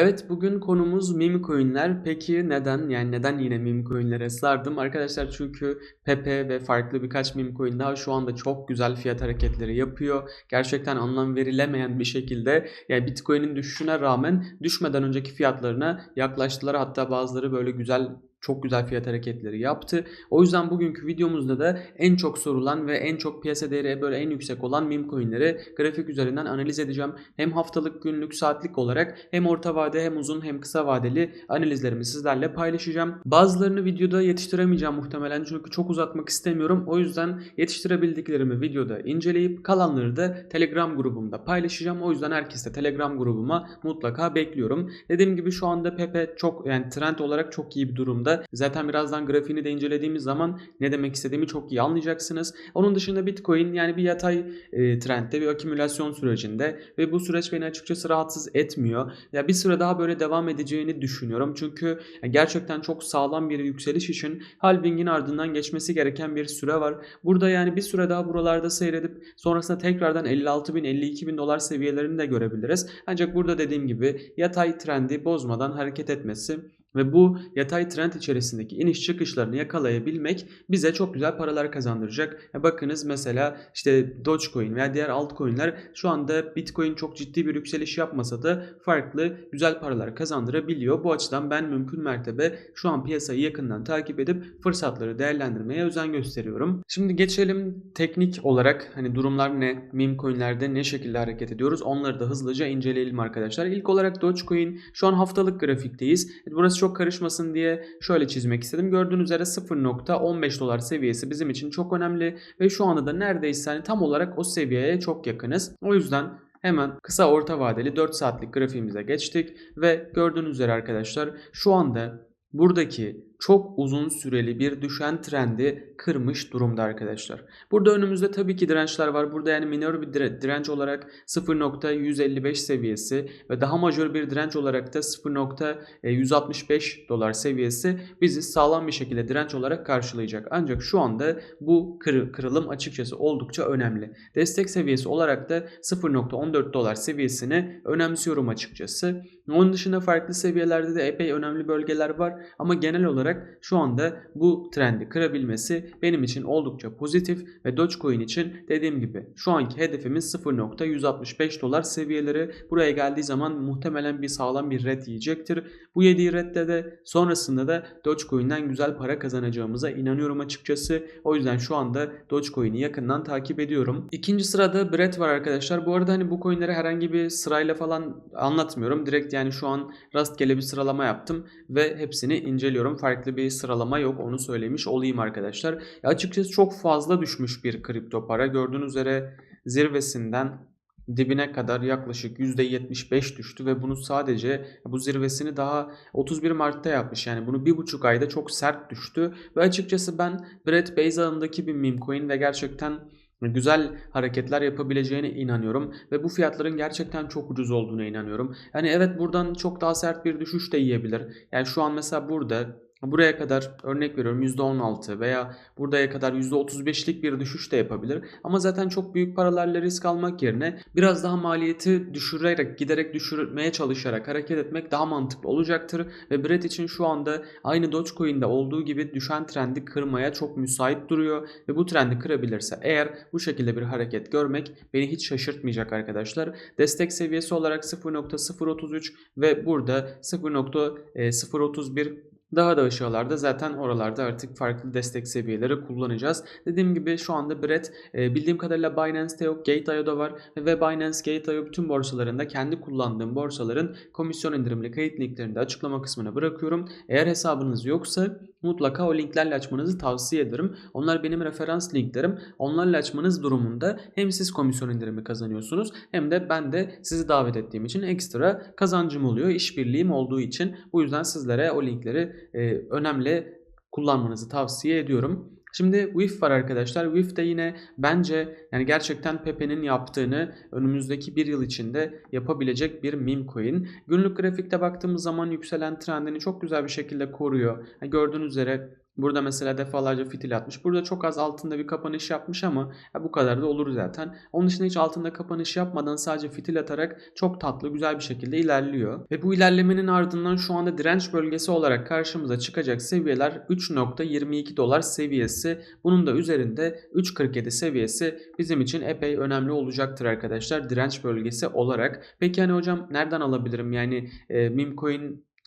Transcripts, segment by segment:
Evet bugün konumuz meme coin'ler. Peki neden? Yani neden yine meme coin'lere sardım? Arkadaşlar çünkü Pepe ve farklı birkaç meme coin daha şu anda çok güzel fiyat hareketleri yapıyor. Gerçekten anlam verilemeyen bir şekilde yani Bitcoin'in düşüşüne rağmen düşmeden önceki fiyatlarına yaklaştılar. Hatta bazıları böyle güzel çok güzel fiyat hareketleri yaptı. O yüzden bugünkü videomuzda da en çok sorulan ve en çok piyasa değeri böyle en yüksek olan meme coinleri grafik üzerinden analiz edeceğim. Hem haftalık, günlük, saatlik olarak hem orta vade hem uzun hem kısa vadeli analizlerimi sizlerle paylaşacağım. Bazılarını videoda yetiştiremeyeceğim muhtemelen çünkü çok uzatmak istemiyorum. O yüzden yetiştirebildiklerimi videoda inceleyip kalanları da Telegram grubumda paylaşacağım. O yüzden herkes de Telegram grubuma mutlaka bekliyorum. Dediğim gibi şu anda Pepe çok yani trend olarak çok iyi bir durumda durumda. Zaten birazdan grafiğini de incelediğimiz zaman ne demek istediğimi çok iyi anlayacaksınız. Onun dışında Bitcoin yani bir yatay e, trendde bir akümülasyon sürecinde ve bu süreç beni açıkçası rahatsız etmiyor. Ya bir süre daha böyle devam edeceğini düşünüyorum. Çünkü gerçekten çok sağlam bir yükseliş için halvingin ardından geçmesi gereken bir süre var. Burada yani bir süre daha buralarda seyredip sonrasında tekrardan 56 bin 52 bin dolar seviyelerini de görebiliriz. Ancak burada dediğim gibi yatay trendi bozmadan hareket etmesi ve bu yatay trend içerisindeki iniş çıkışlarını yakalayabilmek bize çok güzel paralar kazandıracak. Ya bakınız mesela işte Dogecoin veya diğer altcoin'ler şu anda Bitcoin çok ciddi bir yükseliş yapmasa da farklı güzel paralar kazandırabiliyor. Bu açıdan ben mümkün mertebe şu an piyasayı yakından takip edip fırsatları değerlendirmeye özen gösteriyorum. Şimdi geçelim teknik olarak hani durumlar ne, meme coin'lerde ne şekilde hareket ediyoruz onları da hızlıca inceleyelim arkadaşlar. İlk olarak Dogecoin şu an haftalık grafikteyiz. Burası çok karışmasın diye şöyle çizmek istedim. Gördüğünüz üzere 0.15 dolar seviyesi bizim için çok önemli ve şu anda da neredeyse hani tam olarak o seviyeye çok yakınız. O yüzden Hemen kısa orta vadeli 4 saatlik grafiğimize geçtik ve gördüğünüz üzere arkadaşlar şu anda buradaki çok uzun süreli bir düşen trendi kırmış durumda arkadaşlar. Burada önümüzde tabii ki dirençler var. Burada yani minor bir direnç olarak 0.155 seviyesi ve daha majör bir direnç olarak da 0.165 dolar seviyesi bizi sağlam bir şekilde direnç olarak karşılayacak. Ancak şu anda bu kır, kırılım açıkçası oldukça önemli. Destek seviyesi olarak da 0.14 dolar seviyesini önemsiyorum açıkçası. Onun dışında farklı seviyelerde de epey önemli bölgeler var ama genel olarak olarak şu anda bu trendi kırabilmesi benim için oldukça pozitif ve Dogecoin için dediğim gibi şu anki hedefimiz 0.165 dolar seviyeleri. Buraya geldiği zaman muhtemelen bir sağlam bir red yiyecektir. Bu yediği redde de sonrasında da Dogecoin'den güzel para kazanacağımıza inanıyorum açıkçası. O yüzden şu anda Dogecoin'i yakından takip ediyorum. İkinci sırada Bread var arkadaşlar. Bu arada hani bu coinleri herhangi bir sırayla falan anlatmıyorum. Direkt yani şu an rastgele bir sıralama yaptım ve hepsini inceliyorum. Farklı farklı bir sıralama yok onu söylemiş olayım arkadaşlar. Ya açıkçası çok fazla düşmüş bir kripto para. Gördüğünüz üzere zirvesinden dibine kadar yaklaşık %75 düştü ve bunu sadece bu zirvesini daha 31 Mart'ta yapmış. Yani bunu bir buçuk ayda çok sert düştü ve açıkçası ben Brett Base ağındaki bir meme coin ve gerçekten güzel hareketler yapabileceğine inanıyorum ve bu fiyatların gerçekten çok ucuz olduğuna inanıyorum. Yani evet buradan çok daha sert bir düşüş de yiyebilir. Yani şu an mesela burada Buraya kadar örnek veriyorum %16 veya buraya kadar %35'lik bir düşüş de yapabilir. Ama zaten çok büyük paralarla risk almak yerine biraz daha maliyeti düşürerek, giderek düşürmeye çalışarak hareket etmek daha mantıklı olacaktır. Ve Brett için şu anda aynı Dogecoin'de olduğu gibi düşen trendi kırmaya çok müsait duruyor. Ve bu trendi kırabilirse eğer bu şekilde bir hareket görmek beni hiç şaşırtmayacak arkadaşlar. Destek seviyesi olarak 0.033 ve burada 0.031 daha da aşağılarda zaten oralarda artık farklı destek seviyeleri kullanacağız. Dediğim gibi şu anda Brett e, bildiğim kadarıyla Binance'te yok. Gate.io'da var ve Binance Gate.io bütün borsalarında kendi kullandığım borsaların komisyon indirimli kayıt linklerini de açıklama kısmına bırakıyorum. Eğer hesabınız yoksa mutlaka o linklerle açmanızı tavsiye ederim. Onlar benim referans linklerim. Onlarla açmanız durumunda hem siz komisyon indirimi kazanıyorsunuz hem de ben de sizi davet ettiğim için ekstra kazancım oluyor. İşbirliğim olduğu için bu yüzden sizlere o linkleri e, önemli kullanmanızı tavsiye ediyorum. Şimdi WIF var arkadaşlar. WIF de yine bence yani gerçekten Pepe'nin yaptığını önümüzdeki bir yıl içinde yapabilecek bir meme coin. Günlük grafikte baktığımız zaman yükselen trendini çok güzel bir şekilde koruyor. Yani gördüğünüz üzere Burada mesela defalarca fitil atmış. Burada çok az altında bir kapanış yapmış ama ya bu kadar da olur zaten. Onun dışında hiç altında kapanış yapmadan sadece fitil atarak çok tatlı güzel bir şekilde ilerliyor. Ve bu ilerlemenin ardından şu anda direnç bölgesi olarak karşımıza çıkacak seviyeler 3.22 dolar seviyesi. Bunun da üzerinde 3.47 seviyesi bizim için epey önemli olacaktır arkadaşlar direnç bölgesi olarak. Peki hani hocam nereden alabilirim? Yani e, meme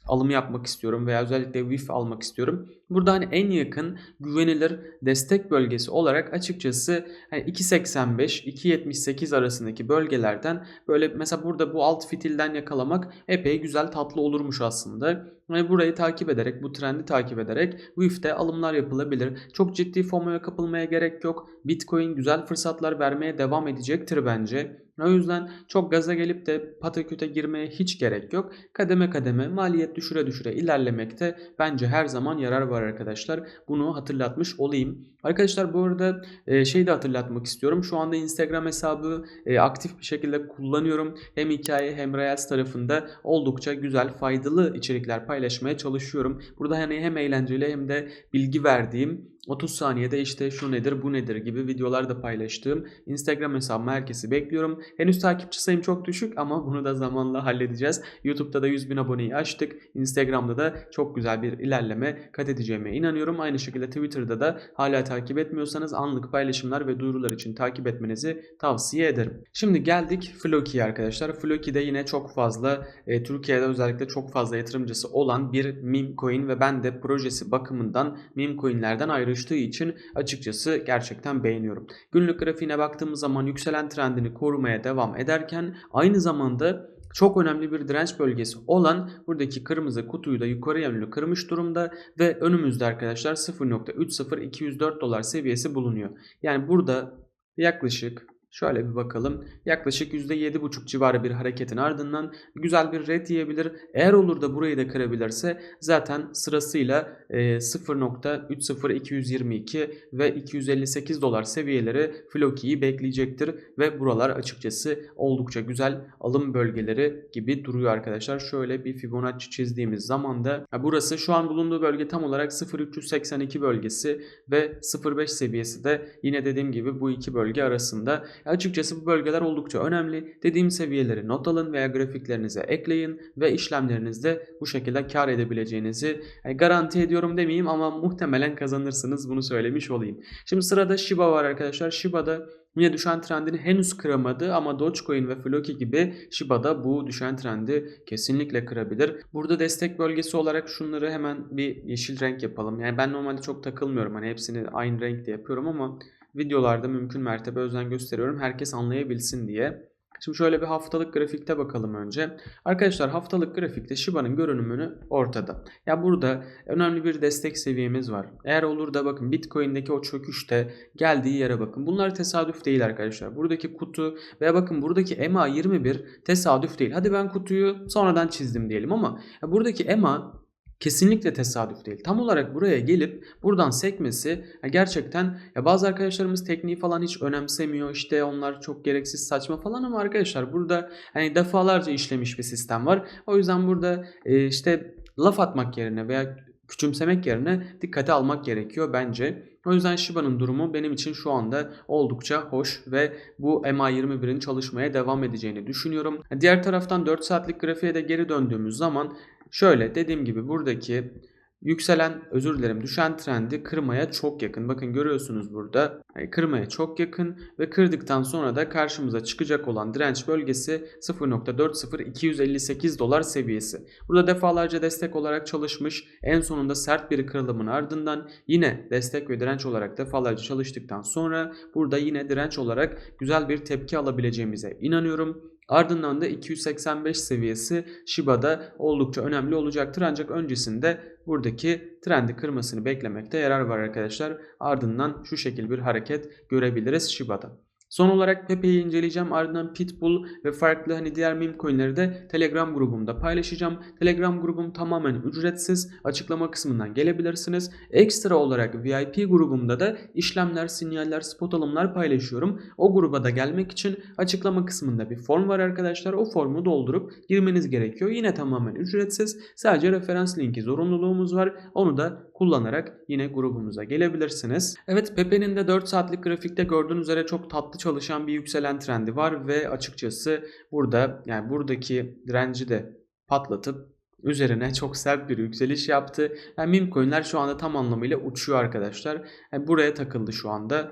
alımı yapmak istiyorum veya özellikle WIF almak istiyorum. Burada hani en yakın güvenilir destek bölgesi olarak açıkçası hani 2.85 2.78 arasındaki bölgelerden böyle mesela burada bu alt fitilden yakalamak epey güzel tatlı olurmuş aslında. Ve burayı takip ederek, bu trendi takip ederek WIF'te alımlar yapılabilir. Çok ciddi FOMO'ya kapılmaya gerek yok. Bitcoin güzel fırsatlar vermeye devam edecektir bence. O yüzden çok gaza gelip de pataküte girmeye hiç gerek yok. Kademe kademe maliyet düşüre düşüre ilerlemekte bence her zaman yarar var arkadaşlar. Bunu hatırlatmış olayım. Arkadaşlar bu arada şey de hatırlatmak istiyorum. Şu anda Instagram hesabı e, aktif bir şekilde kullanıyorum. Hem hikaye hem Reels tarafında oldukça güzel faydalı içerikler paylaşmaya çalışıyorum. Burada hani hem eğlenceli hem de bilgi verdiğim 30 saniyede işte şu nedir bu nedir gibi videolar da paylaştığım Instagram hesabım herkesi bekliyorum. Henüz takipçi sayım çok düşük ama bunu da zamanla halledeceğiz. YouTube'da da 100 bin aboneyi açtık. Instagram'da da çok güzel bir ilerleme kat edeceğime inanıyorum. Aynı şekilde Twitter'da da hala takip etmiyorsanız anlık paylaşımlar ve duyurular için takip etmenizi tavsiye ederim. Şimdi geldik Floki'ye arkadaşlar. Floki de yine çok fazla e, Türkiye'de özellikle çok fazla yatırımcısı olan bir meme coin ve ben de projesi bakımından meme coinlerden ayrıştığı için açıkçası gerçekten beğeniyorum. Günlük grafiğine baktığımız zaman yükselen trendini korumaya devam ederken aynı zamanda çok önemli bir direnç bölgesi olan buradaki kırmızı kutuyu da yukarı yönlü kırmış durumda ve önümüzde arkadaşlar 0.30204 dolar seviyesi bulunuyor. Yani burada yaklaşık Şöyle bir bakalım. Yaklaşık %7,5 civarı bir hareketin ardından güzel bir red yiyebilir. Eğer olur da burayı da kırabilirse zaten sırasıyla 0.30222 ve 258 dolar seviyeleri Floki'yi bekleyecektir. Ve buralar açıkçası oldukça güzel alım bölgeleri gibi duruyor arkadaşlar. Şöyle bir Fibonacci çizdiğimiz zaman da burası şu an bulunduğu bölge tam olarak 0.382 bölgesi ve 0.5 seviyesi de yine dediğim gibi bu iki bölge arasında. Açıkçası bu bölgeler oldukça önemli. Dediğim seviyeleri not alın veya grafiklerinize ekleyin ve işlemlerinizde bu şekilde kar edebileceğinizi garanti ediyorum demeyeyim ama muhtemelen kazanırsınız bunu söylemiş olayım. Şimdi sırada Shiba var arkadaşlar. Shiba'da Yine düşen trendini henüz kıramadı ama Dogecoin ve Floki gibi Shiba da bu düşen trendi kesinlikle kırabilir. Burada destek bölgesi olarak şunları hemen bir yeşil renk yapalım. Yani ben normalde çok takılmıyorum. Hani hepsini aynı renkte yapıyorum ama videolarda mümkün mertebe özen gösteriyorum. Herkes anlayabilsin diye. Şimdi şöyle bir haftalık grafikte bakalım önce. Arkadaşlar haftalık grafikte Shiba'nın görünümünü ortada. Ya burada önemli bir destek seviyemiz var. Eğer olur da bakın Bitcoin'deki o çöküşte geldiği yere bakın. Bunlar tesadüf değil arkadaşlar. Buradaki kutu veya bakın buradaki EMA 21 tesadüf değil. Hadi ben kutuyu sonradan çizdim diyelim ama buradaki EMA Kesinlikle tesadüf değil. Tam olarak buraya gelip buradan sekmesi gerçekten ya bazı arkadaşlarımız tekniği falan hiç önemsemiyor. İşte onlar çok gereksiz saçma falan ama arkadaşlar burada hani defalarca işlemiş bir sistem var. O yüzden burada e, işte laf atmak yerine veya küçümsemek yerine dikkate almak gerekiyor bence. O yüzden Shiba'nın durumu benim için şu anda oldukça hoş ve bu MA21'in çalışmaya devam edeceğini düşünüyorum. Diğer taraftan 4 saatlik grafiğe de geri döndüğümüz zaman Şöyle dediğim gibi buradaki yükselen özür dilerim düşen trendi kırmaya çok yakın. Bakın görüyorsunuz burada yani kırmaya çok yakın ve kırdıktan sonra da karşımıza çıkacak olan direnç bölgesi 0.40258 dolar seviyesi. Burada defalarca destek olarak çalışmış. En sonunda sert bir kırılımın ardından yine destek ve direnç olarak defalarca çalıştıktan sonra burada yine direnç olarak güzel bir tepki alabileceğimize inanıyorum. Ardından da 285 seviyesi Shiba'da oldukça önemli olacaktır. Ancak öncesinde buradaki trendi kırmasını beklemekte yarar var arkadaşlar. Ardından şu şekil bir hareket görebiliriz Shiba'da. Son olarak Pepe'yi inceleyeceğim. Ardından Pitbull ve farklı hani diğer meme coinleri de Telegram grubumda paylaşacağım. Telegram grubum tamamen ücretsiz. Açıklama kısmından gelebilirsiniz. Ekstra olarak VIP grubumda da işlemler, sinyaller, spot alımlar paylaşıyorum. O gruba da gelmek için açıklama kısmında bir form var arkadaşlar. O formu doldurup girmeniz gerekiyor. Yine tamamen ücretsiz. Sadece referans linki zorunluluğumuz var. Onu da kullanarak yine grubumuza gelebilirsiniz. Evet Pepe'nin de 4 saatlik grafikte gördüğünüz üzere çok tatlı çalışan bir yükselen trendi var ve açıkçası burada yani buradaki direnci de patlatıp üzerine çok sert bir yükseliş yaptı. Yani meme coinler şu anda tam anlamıyla uçuyor arkadaşlar. Yani buraya takıldı şu anda.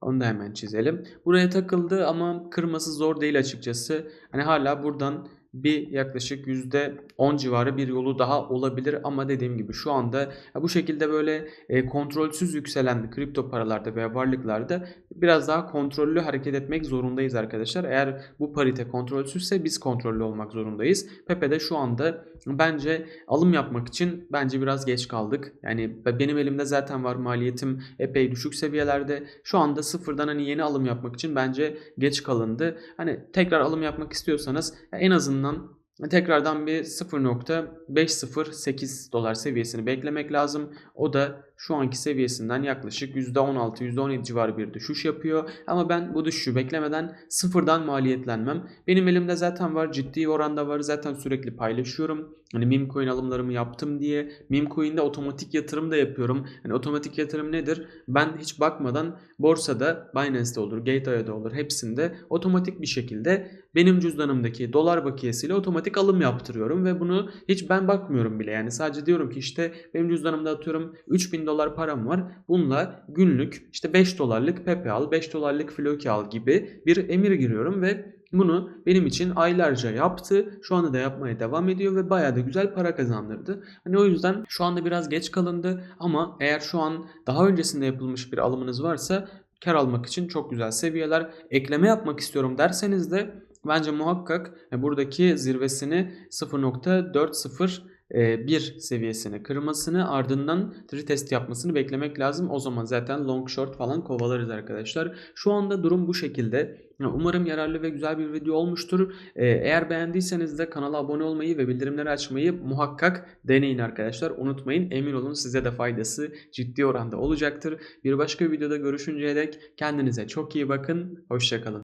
Onu da hemen çizelim. Buraya takıldı ama kırması zor değil açıkçası. Hani hala buradan bir yaklaşık %10 civarı bir yolu daha olabilir ama dediğim gibi şu anda bu şekilde böyle e, kontrolsüz yükselen kripto paralarda veya varlıklarda biraz daha kontrollü hareket etmek zorundayız arkadaşlar. Eğer bu parite kontrolsüzse biz kontrollü olmak zorundayız. Pepe de şu anda bence alım yapmak için bence biraz geç kaldık. Yani benim elimde zaten var maliyetim epey düşük seviyelerde. Şu anda sıfırdan hani yeni alım yapmak için bence geç kalındı. Hani tekrar alım yapmak istiyorsanız en azından tekrardan bir 0.508 dolar seviyesini beklemek lazım. O da şu anki seviyesinden yaklaşık %16 %17 civarı bir düşüş yapıyor. Ama ben bu düşüşü beklemeden sıfırdan maliyetlenmem. Benim elimde zaten var ciddi oranda var zaten sürekli paylaşıyorum. Hani meme coin alımlarımı yaptım diye. Meme coin'de otomatik yatırım da yapıyorum. Hani otomatik yatırım nedir? Ben hiç bakmadan borsada Binance'de olur, Gatea'da olur hepsinde otomatik bir şekilde benim cüzdanımdaki dolar bakiyesiyle otomatik alım yaptırıyorum ve bunu hiç ben bakmıyorum bile. Yani sadece diyorum ki işte benim cüzdanımda atıyorum 3000 dolar param var. Bununla günlük işte 5 dolarlık Pepe al, 5 dolarlık Floki al gibi bir emir giriyorum ve bunu benim için aylarca yaptı. Şu anda da yapmaya devam ediyor ve bayağı da güzel para kazandırdı. Hani o yüzden şu anda biraz geç kalındı ama eğer şu an daha öncesinde yapılmış bir alımınız varsa kar almak için çok güzel seviyeler. Ekleme yapmak istiyorum derseniz de bence muhakkak buradaki zirvesini 0.40 1 seviyesini kırmasını ardından retest yapmasını beklemek lazım. O zaman zaten long short falan kovalarız arkadaşlar. Şu anda durum bu şekilde. Umarım yararlı ve güzel bir video olmuştur. Eğer beğendiyseniz de kanala abone olmayı ve bildirimleri açmayı muhakkak deneyin arkadaşlar. Unutmayın emin olun size de faydası ciddi oranda olacaktır. Bir başka videoda görüşünceye dek kendinize çok iyi bakın. Hoşçakalın.